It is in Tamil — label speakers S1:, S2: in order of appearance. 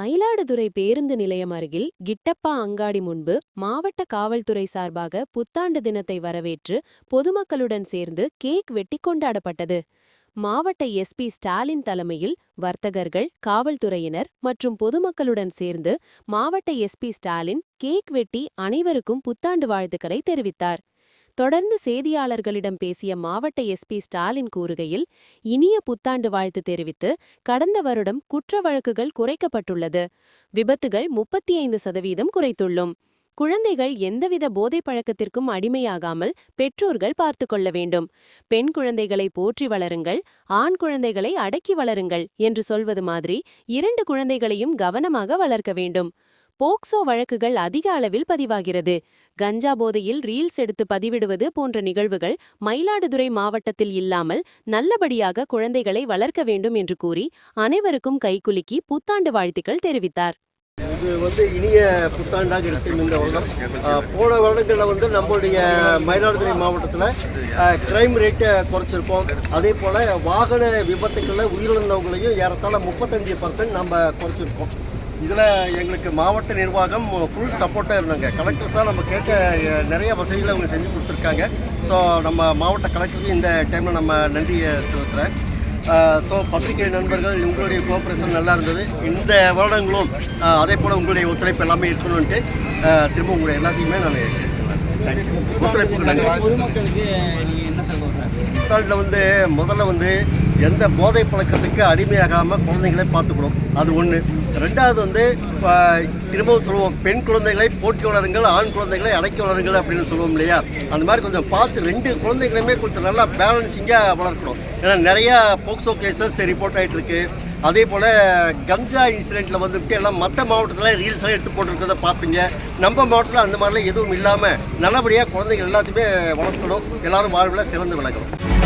S1: மயிலாடுதுறை பேருந்து நிலையம் அருகில் கிட்டப்பா அங்காடி முன்பு மாவட்ட காவல்துறை சார்பாக புத்தாண்டு தினத்தை வரவேற்று பொதுமக்களுடன் சேர்ந்து கேக் வெட்டி கொண்டாடப்பட்டது. மாவட்ட எஸ்பி ஸ்டாலின் தலைமையில் வர்த்தகர்கள் காவல்துறையினர் மற்றும் பொதுமக்களுடன் சேர்ந்து மாவட்ட எஸ்பி ஸ்டாலின் கேக் வெட்டி அனைவருக்கும் புத்தாண்டு வாழ்த்துக்களை தெரிவித்தார். தொடர்ந்து செய்தியாளர்களிடம் பேசிய மாவட்ட எஸ்பி ஸ்டாலின் கூறுகையில் இனிய புத்தாண்டு வாழ்த்து தெரிவித்து கடந்த வருடம் குற்ற வழக்குகள் குறைக்கப்பட்டுள்ளது. விபத்துகள் முப்பத்தி ஐந்து சதவீதம் குறைத்துள்ளோம். குழந்தைகள் எந்தவித போதை பழக்கத்திற்கும் அடிமையாகாமல் பெற்றோர்கள் பார்த்து கொள்ள வேண்டும். பெண் குழந்தைகளை போற்றி வளருங்கள் ஆண் குழந்தைகளை அடக்கி வளருங்கள் என்று சொல்வது மாதிரி இரண்டு குழந்தைகளையும் கவனமாக வளர்க்க வேண்டும். போக்சோ வழக்குகள் அதிக அளவில் பதிவாகிறது. கஞ்சா போதையில் ரீல்ஸ் எடுத்து பதிவிடுவது போன்ற நிகழ்வுகள் மயிலாடுதுறை மாவட்டத்தில் இல்லாமல் நல்லபடியாக குழந்தைகளை வளர்க்க வேண்டும் என்று கூறி அனைவருக்கும் கைகுலுக்கி புத்தாண்டு வாழ்த்துக்கள் தெரிவித்தார்.
S2: இது வந்து இனிய புத்தாண்டாக இருக்கும் இந்த வருடம். போன வருடங்களில் வந்து நம்மளுடைய மயிலாடுதுறை மாவட்டத்தில் கிரைம் ரேட்டை குறைச்சிருக்கோம். அதே போல் வாகன விபத்துக்களில் உயிரிழந்தவங்களையும் ஏறத்தாழ முப்பத்தஞ்சு பர்சன்ட் நம்ம குறைச்சிருக்கோம். இதில் எங்களுக்கு மாவட்ட நிர்வாகம் ஃபுல் சப்போர்ட்டாக இருந்தாங்க. கலெக்டர்ஸாக நம்ம கேட்க நிறைய வசதிகளை அவங்க செஞ்சு கொடுத்துருக்காங்க. ஸோ நம்ம மாவட்ட கலெக்டருக்கு இந்த டைமில் நம்ம நன்றியை செலுத்துகிறேன் ஸோ பத்திரிகை நண்பர்கள் உங்களுடைய கோஆப்ரேஷன் நல்லா இருந்தது. இந்த வருடங்களும் அதே போல் உங்களுடைய ஒத்துழைப்பு எல்லாமே இருக்கணும்ன்ட்டு திரும்ப உங்களை எல்லாத்தையுமே நான்
S3: பொதுமக்களுக்கு
S2: புத்தாண்டில் வந்து முதல்ல வந்து எந்த போதை பழக்கத்துக்கு அடிமையாகாமல் குழந்தைகளை பார்த்துக்கணும். அது ஒன்று ரெண்டாவது வந்து இப்போ திரும்பவும் சொல்லுவோம் பெண் குழந்தைகளை போட்டி வளருங்கள் ஆண் குழந்தைகளை அடக்கி வளருங்கள் அப்படின்னு சொல்லுவோம் இல்லையா? அந்த மாதிரி கொஞ்சம் பார்த்து ரெண்டு குழந்தைகளையுமே கொஞ்சம் நல்லா பேலன்சிங்காக வளர்க்கணும். ஏன்னா நிறையா போக்சோ கேசஸ் ரிப்போர்ட் ஆகிட்டுருக்கு அதே போல் கஞ்சா இன்சிடெண்ட்டில் வந்துட்டு எல்லாம் மற்ற மாவட்டத்தில் ரீல்ஸ்லாம் எடுத்து போட்டிருக்கிறத பார்ப்பீங்க. நம்ம மாவட்டத்தில் அந்த மாதிரிலாம் எதுவும் இல்லாமல் நல்லபடியாக குழந்தைகள் எல்லாத்தையுமே வளர்க்கணும். எல்லாரும் வாழ்வில் சிறந்து விளக்கணும்